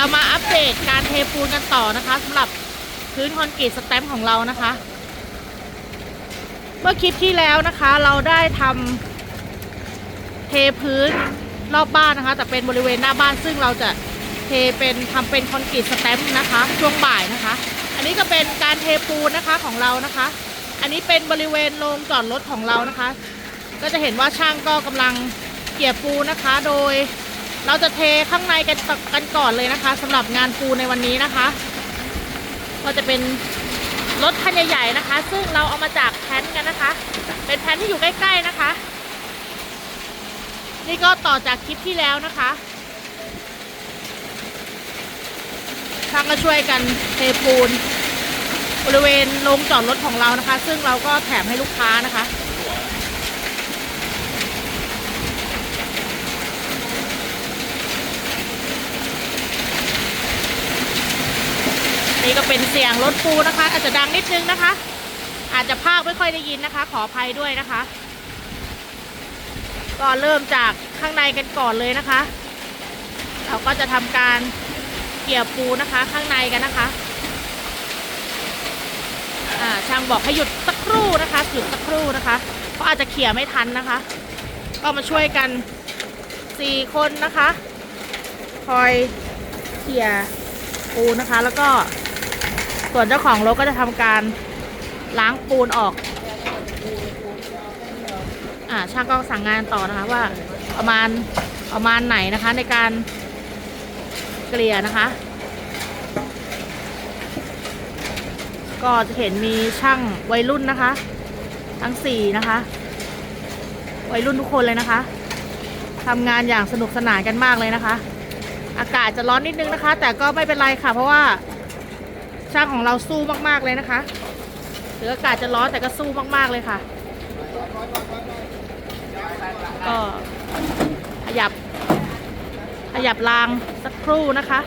เรามาอัปเดตการเทปูนกันต่อนะคะสำหรับพื้นคอนกรีตสแตมป์ของเรานะคะ เมื่อคลิปที่แล้วนะคะเราได้ทำเทพื้นรอบบ้านนะคะ แต่เป็นบริเวณหน้าบ้านซึ่งเราจะเทเป็นทำเป็นคอนกรีตสแตมป์นะคะ ช่วงบ่ายนะคะ อันนี้ก็เป็นการเทปูนนะคะของเรานะคะ อันนี้เป็นบริเวณโรงจอดรถของเรานะคะ ก็จะเห็นว่าช่างก็กำลังเกี่ยปูนนะคะ โดย เราจะเทข้างในกันกันก่อนเลยนะคะสำหรับงานปูในวันนี้นะคะ ก็จะเป็นรถคันใหญ่ๆนะคะ ซึ่งเราเอามาจากแพนกันนะคะ เป็นแพนที่อยู่ใกล้ ๆนะคะ นี่ก็ต่อจากคลิปที่แล้วนะคะช่างก็ช่วยกันเทปูน บริเวณโรงจอดรถของเรานะคะ ซึ่งเราก็แถมให้ลูกค้านะคะ นี่ก็เป็นเสียงรถปูนะคะ อาจจะดังนิดนึงนะคะ อาจจะภาคไม่ค่อยได้ยินนะคะ ขออภัยด้วยนะคะ ก็เริ่มจากข้างในกันก่อนเลยนะคะ เราก็จะทำการเกี่ยวปูนะคะ ข้างในกันนะคะช่างบอกให้หยุดสักครู่นะคะหยุดสักครู่นะคะเพราะอาจจะเขี่ยไม่ทันนะคะ ก็มาช่วยกันสี่คนนะคะ คอยเขี่ยปูนะคะ แล้วก็ ส่วนเจ้าของรถก็จะทำการล้างปูนออก อ่าช่างก็สั่งงานต่อนะคะว่าประมาณประมาณไหนนะคะในการเกลี่ยนะคะ ก็จะเห็นมีช่างวัยรุ่นนะคะ ทั้งสี่นะคะ วัยรุ่นทุกคนเลยนะคะทำงานอย่างสนุกสนานกันมากเลยนะคะ อากาศจะร้อนนิดนึงนะคะ แต่ก็ไม่เป็นไรค่ะ เพราะว่า ช่างของเราสู้มากๆเลยนะคะถึงอากาศจะร้อนแต่ก็สู้มากๆเลยค่ะ ก็ขยับขยับรางสักครู่นะคะ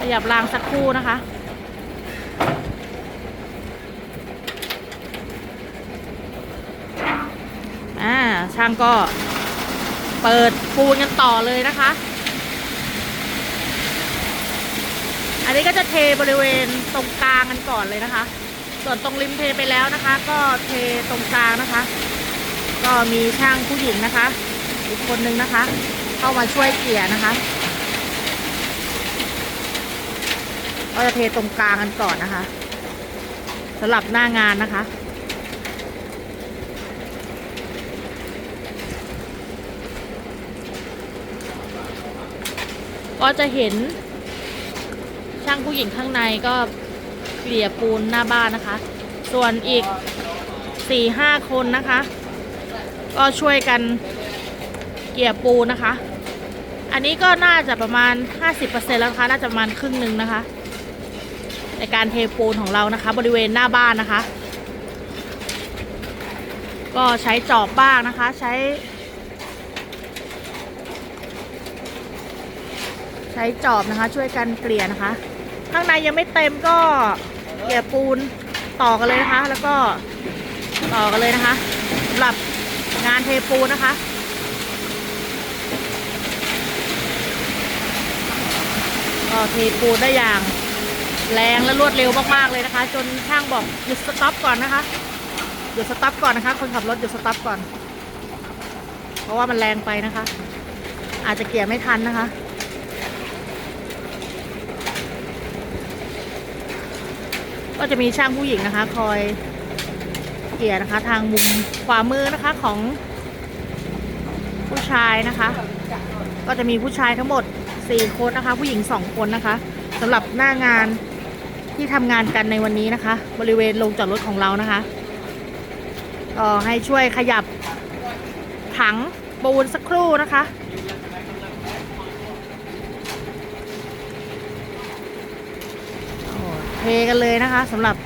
ขยับรางสักครู่นะคะอ่าช่างก็เปิดปูนกันต่อเลยนะคะ นี้ก็จะเทบริเวณตรงกลางกันก่อนเลยนะคะ ส่วนตรงริมเทไปแล้วนะคะ ก็เทตรงกลางนะคะ ก็มีช่างผู้หญิงนะคะ อีกคนนึงนะคะ เข้ามาช่วยเกลี่ยนะคะก็จะเทตรงกลางกันก่อนนะคะสำหรับหน้างานนะคะก็จะเห็น ช่างผู้หญิงข้างในก็เกลี่ยปูนหน้าบ้านนะคะ ส่วนอีกสี่ห้าคนนะคะ ก็ช่วยกันเกลี่ยปูนนะคะ อันนี้ก็น่าจะประมาณ 50%แล้วนะคะน่าจะประมาณครึ่งหนึ่งนะคะ ในการเทปูนของเรานะคะ บริเวณหน้าบ้านนะคะ ก็ใช้จอบบ้างนะคะใช้ใช้จอบนะคะช่วยกันเกลี่ยนะคะ ข้างในยังไม่เต็มก็เกี่ยปูนต่อกันเลยนะคะ แล้วก็ต่อกันเลยนะคะสำหรับงานเทปูนนะคะก็เทปูนได้อย่างแรงและรวดเร็วมากๆเลยนะคะ จนช่างบอกหยุดสต็อปก่อนนะคะหยุดสต็อปก่อนนะคะ คนขับรถหยุดสต็อปก่อน เพราะว่ามันแรงไปนะคะ อาจจะเกี่ยไม่ทันนะคะ ก็จะมีช่างผู้หญิงนะคะ คอยเกลี่ยนะคะ ทางมุมขวามือนะคะของผู้ชายนะคะ ก็จะมีผู้ชายทั้งหมด4คนนะคะ ผู้หญิง2คนนะคะสำหรับหน้างานที่ทำงานกันในวันนี้นะคะ บริเวณโรงจอดรถของเรานะคะก็ให้ช่วยขยับถังปูนสักครู่นะคะ โอ้เท กันเลยนะคะสำหรับ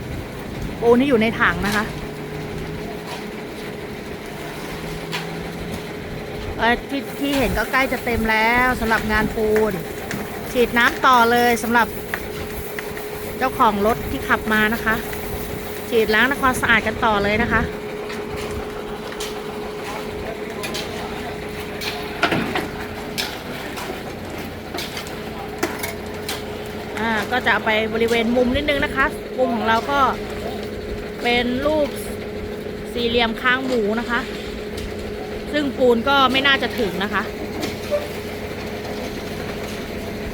ปูนที่อยู่ในถังนะคะที่ที่เห็นก็ใกล้จะเต็มแล้วสำหรับงานปูน ฉีดน้ำต่อเลยสำหรับ เจ้าของรถที่ขับมานะคะ ฉีดล้างทำความสะอาดกันต่อเลยนะคะ ก็จะไปบริเวณมุมนิดนึงนะคะ มุมของเราก็เป็นรูปสี่เหลี่ยมค้างหมูนะคะ ซึ่งปูนก็ไม่น่าจะถึงนะคะ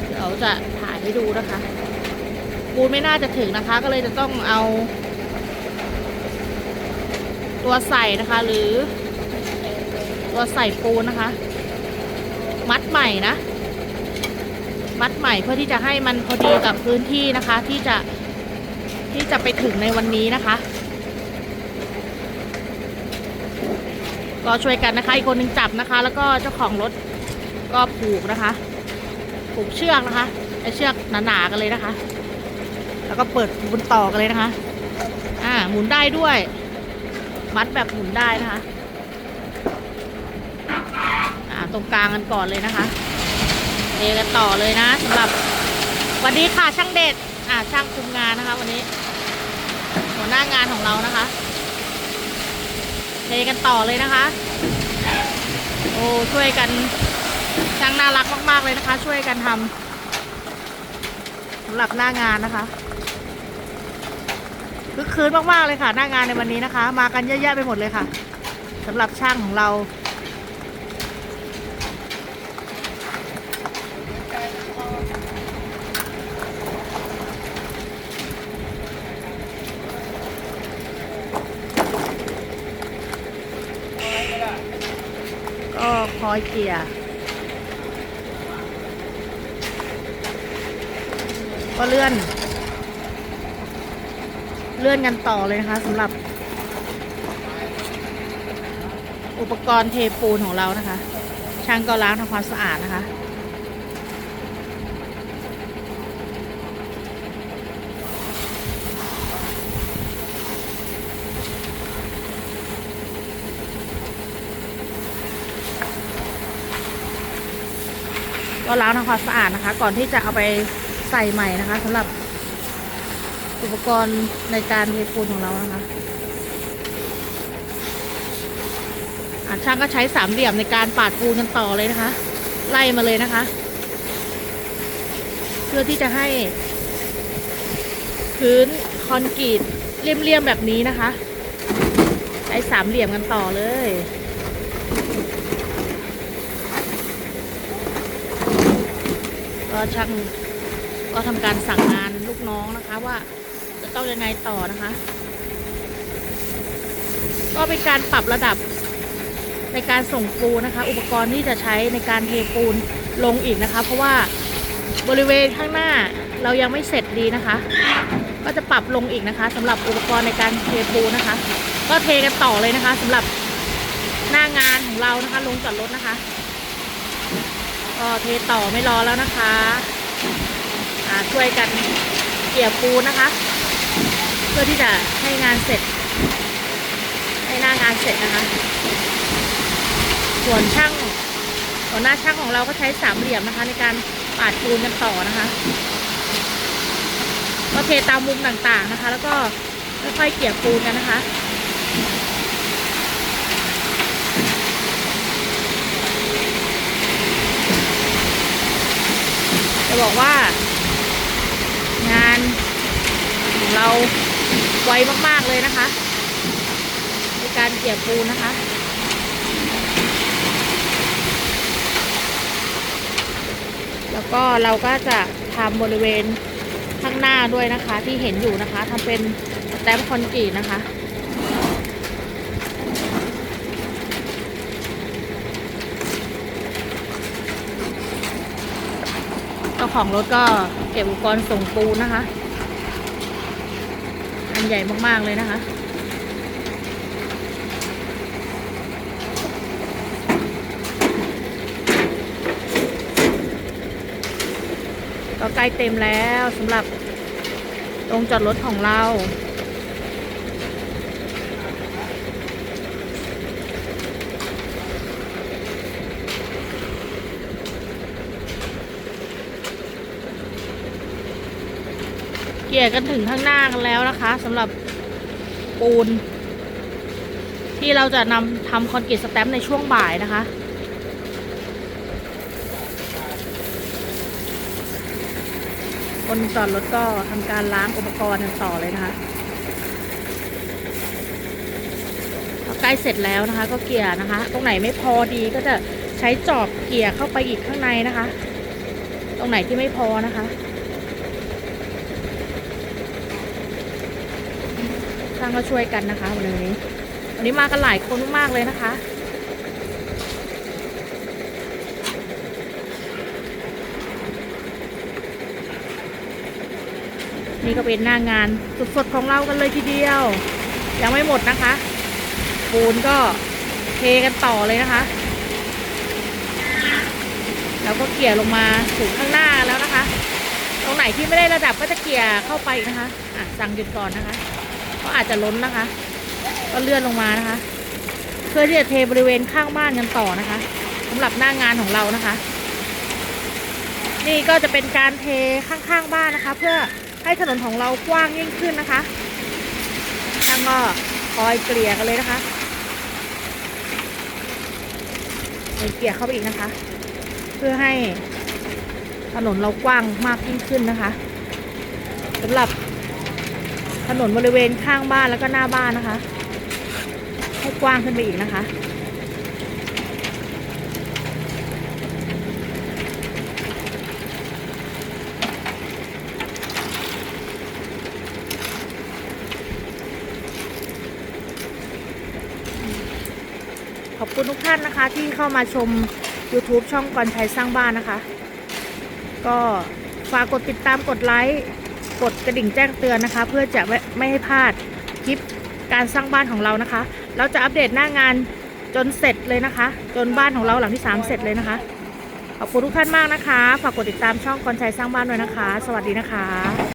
เดี๋ยวจะถ่ายให้ดูนะคะ ปูนไม่น่าจะถึงนะคะ ก็เลยจะต้องเอา ตัวใส่นะคะ หรือ ตัวใส่ปูนนะคะ มัดใหม่นะ มัดใหม่เพื่อที่จะให้มันพอดีกับพื้นที่นะคะ ที่จะที่จะไปถึงในวันนี้นะคะ ก็ช่วยกันนะคะ อีกคนหนึ่งจับนะคะ แล้วก็เจ้าของรถก็ผูกนะคะ ผูกเชือกนะคะไอเชือกหนาๆกันเลยนะคะ แล้วก็เปิดบนต่อกันเลยนะคะ อ่าหมุนได้ด้วย มัดแบบหมุนได้นะคะ อ่าตรงกลางกันก่อนเลยนะคะ เทกันต่อเลยนะสำหรับวันนี้ค่ะช่างเด็ดอ่าช่างคุมงานนะคะ วันนี้ หัวหน้างานของเรานะคะเทกันต่อเลยนะคะ โอ้ช่วยกันช่างน่ารักมาก ๆ เลยนะคะ ช่วยกันทำสำหรับหน้างานนะคะคึกคืนมาก ๆ เลยค่ะ หน้างานในวันนี้นะคะ มากันเยอะแยะไปหมดเลยค่ะสำหรับช่างของเรา ก็ คอยเกี่ยร์ก็เลื่อน เลื่อนกันต่อเลยนะคะสำหรับ อุปกรณ์เทปูนของเรานะคะ ช่างก็ล้างทำความสะอาดนะคะ ก็ล้างทำความสะอาดนะคะ ก่อนที่จะเอาไปใส่ใหม่นะคะสำหรับอุปกรณ์ในการเทปูนของเรานะคะอะช่างก็ใช้สามเหลี่ยมในการปาดปูนกันต่อเลยนะคะ ไล่มาเลยนะคะ เพื่อที่จะให้ พื้นคอนกรีตเลี่ยมๆแบบนี้นะคะ ใช้สามเหลี่ยมกันต่อเลย ก็ช่างก็ทำการสั่งงานลูกน้องนะคะว่าจะต้องยังไงต่อนะคะ ก็เป็นการปรับระดับในการส่งปูนนะคะ อุปกรณ์ที่จะใช้ในการเทปูนลงอีกนะคะ เพราะว่าบริเวณข้างหน้าเรายังไม่เสร็จดีนะคะ ก็จะปรับลงอีกนะคะสำหรับอุปกรณ์ในการเทปูนนะคะ ก็เทกันต่อเลยนะคะสำหรับหน้างานของเรานะคะ ลงจอดรถนะคะ ก็เทต่อไม่รอแล้วนะคะช่วยกันเกี่ยปูนนะคะ เพื่อที่จะให้งานเสร็จ ให้หน้างานเสร็จนะคะ ส่วนช่างหัวหน้าช่างของเราก็ใช้สามเหลี่ยมนะคะ ในการปาดปูนกันต่อนะคะก็เทตามมุมต่างๆนะคะ แล้วก็ค่อยๆเกี่ยปูนกันนะคะ บอกว่า งานของเราไวมากๆเลยนะคะ ในการเกี่ยปูนะคะแล้วก็เราก็จะทำบริเวณข้างหน้าด้วยนะคะ ที่เห็นอยู่นะคะทำเป็นสแตมคอนกรีตนะคะ เจ้าของรถก็เก็บอุปกรณ์ส่งปูนนะคะ อันใหญ่มากๆเลยนะคะก็ใกล้เต็มแล้วสำหรับตรงจอดรถของเรา เกี่ยกันถึงข้างหน้ากันแล้วนะคะสำหรับปูน ที่เราจะนำทำคอนกรีตสแตมป์ในช่วงบ่ายนะคะคนจอดรถก็ทำการล้างอุปกรณ์กันต่อเลยนะคะใกล้เสร็จแล้วนะคะ ก็เกี่ยนะคะ ตรงไหนไม่พอดีก็จะใช้จอบเกี่ยเข้าไปอีกข้างในนะคะ ตรงไหนที่ไม่พอนะคะ ช่างก็ช่วยกันนะคะวันนี้ วันนี้มากันหลายคนมากๆเลยนะคะ นี่ก็เป็นหน้างานสดๆของเรากันเลยทีเดียว ยังไม่หมดนะคะปูนก็เทกันต่อเลยนะคะ แล้วก็เกี่ยลงมาถึงข้างหน้าแล้วนะคะ ตรงไหนที่ไม่ได้ระดับก็จะเกี่ยเข้าไปนะคะ อะสั่งหยุดก่อนนะคะ เพราะอาจจะล้นนะคะ ก็เลื่อนลงมานะคะ เพื่อที่จะเทบริเวณข้างบ้านกันต่อนะคะสำหรับหน้างานของเรานะคะ นี่ก็จะเป็นการเทข้างๆบ้านนะคะ เพื่อให้ถนนของเรากว้างยิ่งขึ้นนะคะช่างก็คอยเกลี่ยกันเลยนะคะเกลี่ยเข้าไปอีกนะคะ เพื่อให้ถนนเรากว้างมากยิ่งขึ้นนะคะสำหรับ ถนนบริเวณข้างบ้านแล้วก็หน้าบ้านนะคะ ให้กว้างขึ้นไปอีกนะคะ ขอบคุณทุกท่านนะคะที่เข้ามาชม YouTube ช่องกรชัยสร้างบ้านนะคะ ก็ฝากกดติดตามกดไลค์ กดกระดิ่งแจ้งเตือนนะคะ เพื่อจะไม่ไมให้พลาดคลิปการสร้างบ้านของเรานะคะ เราจะอัปเดตหน้างานจนเสร็จเลยนะคะ จนบ้านของเราหลังที่ 3 เสร็จเลยนะคะ ขอบคุณทุกท่านมากนะคะ ฝากกดติดตามช่องกรชัยสร้างบ้านด้วยนะคะ สวัสดีนะคะ